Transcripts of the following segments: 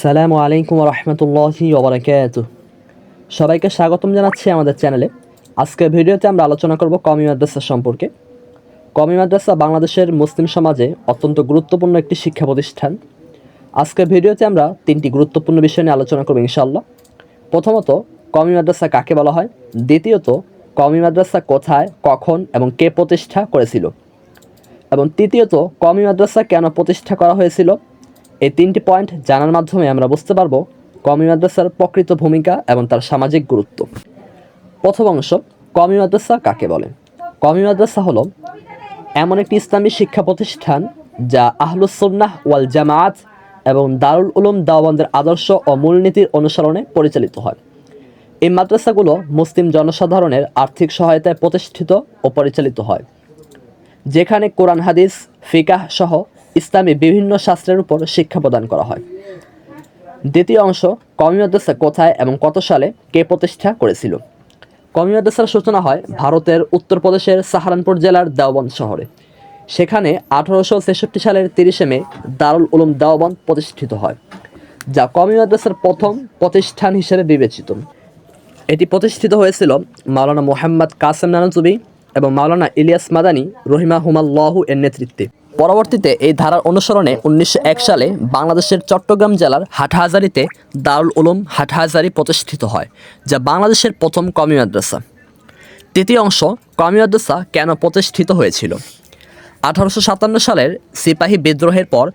আসসালামু আলাইকুম রহমতুল্লাহি ওবরাকাত সবাইকে স্বাগতম জানাচ্ছি আমাদের চ্যানেলে। আজকের ভিডিওতে আমরা আলোচনা করব কমি মাদ্রাসা সম্পর্কে। কমি মাদ্রাসা বাংলাদেশের মুসলিম সমাজে অত্যন্ত গুরুত্বপূর্ণ একটি শিক্ষা প্রতিষ্ঠান। আজকের ভিডিওতে আমরা তিনটি গুরুত্বপূর্ণ বিষয় নিয়ে আলোচনা করব ইনশাআল্লাহ। প্রথমত কমি মাদ্রাসা কাকে বলা হয়? দ্বিতীয়ত কমি মাদ্রাসা কোথায়, কখন এবং কে প্রতিষ্ঠা করেছিল? এবং তৃতীয়ত কমি মাদ্রাসা কেন প্রতিষ্ঠা করা হয়েছিল? এই তিনটি পয়েন্ট জানার মাধ্যমে আমরা বুঝতে পারব কমি মাদ্রাসার প্রকৃত ভূমিকা এবং তার সামাজিক গুরুত্ব। প্রথম অংশ কমি মাদ্রাসা কাকে বলে? কমি মাদ্রাসা হলো এমন একটি ইসলামী শিক্ষা প্রতিষ্ঠান যা আহলুসন্নাহ ওয়াল জামায়াত এবং দারুল উলুম দাওয়ানদের আদর্শ ও মূলনীতির অনুসরণে পরিচালিত হয়। এই মাদ্রাসাগুলো মুসলিম জনসাধারণের আর্থিক সহায়তায় প্রতিষ্ঠিত ও পরিচালিত হয়। যেখানে কোরআন, হাদিস, ফিকাহ সহ ইসলামী বিভিন্ন শাস্ত্রের উপর শিক্ষা প্রদান করা হয়। দ্বিতীয় অংশ কমি মাদ্রাসা কোথায় এবং কত সালে কে প্রতিষ্ঠা করেছিল? কমি মাদ্রাসার সূচনা হয় ভারতের উত্তরপ্রদেশের সাহারানপুর জেলার দেওবন্দ শহরে। সেখানে আঠারোশো ছেষট্টি সালের তিরিশে মে দারুল উলুম দেওবন্দ প্রতিষ্ঠিত হয়, যা কমি মাদ্রাসার প্রথম প্রতিষ্ঠান হিসেবে বিবেচিত। এটি প্রতিষ্ঠিত হয়েছিল মাওলানা মোহাম্মদ কাসেম নানতুবি এবং মাওলানা ইলিয়াস মাদানী রহিমা হুমাল্লাহু এর নেতৃত্বে। পরবর্তীতে এই ধারার অনুসরণে উনিশশো এক সালে বাংলাদেশের চট্টগ্রাম জেলার হাটহাজারিতে দারুল উলুম হাটহাজারি প্রতিষ্ঠিত হয়, যা বাংলাদেশের প্রথম কমি মাদ্রাসা। তৃতীয় অংশ কমি মাদ্রাসা কেন প্রতিষ্ঠিত হয়েছিল? আঠারোশো সাতান্ন সালের সিপাহী বিদ্রোহের পর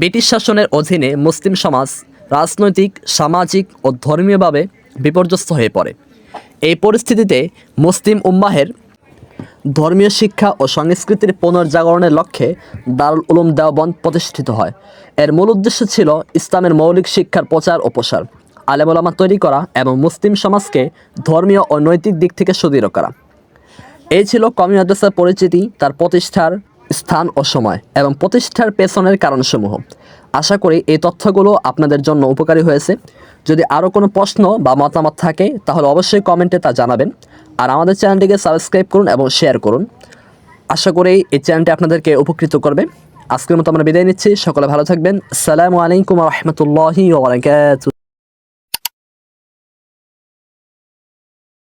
ব্রিটিশ শাসনের অধীনে মুসলিম সমাজ রাজনৈতিক, সামাজিক ও ধর্মীয়ভাবে বিপর্যস্ত হয়ে পড়ে। এই পরিস্থিতিতে মুসলিম উম্মাহের ধর্মীয় শিক্ষা ও সংস্কৃতির পুনর্জাগরণের লক্ষ্যে দারুল উলুম দেওবন্দ প্রতিষ্ঠিত হয়। এর মূল উদ্দেশ্য ছিল ইসলামের মৌলিক শিক্ষার প্রচার ও প্রসার আলেমুলামা তৈরি করা এবং মুসলিম সমাজকে ধর্মীয় ও নৈতিক দিক থেকে সুদৃঢ় করা। এই ছিল কমি মাদ্রাসার পরিচিতি, তার প্রতিষ্ঠার স্থান ও সময় এবং প্রতিষ্ঠার পেছনের কারণসমূহ। আশা করি এই তথ্যগুলো আপনাদের জন্য উপকারী হয়েছে। যদি আরও কোনো প্রশ্ন বা মতামত থাকে, তাহলে অবশ্যই কমেন্টে তা জানাবেন। আর আমাদের চ্যানেলটিকে সাবস্ক্রাইব করুন এবং শেয়ার করুন। আশা করি এই চ্যানেলটি আপনাদেরকে উপকৃত করবে। আজকের মতো আমরা বিদায় নিচ্ছি। সকলে ভালো থাকবেন। সালামু আলাইকুম রহমতুল্লাহি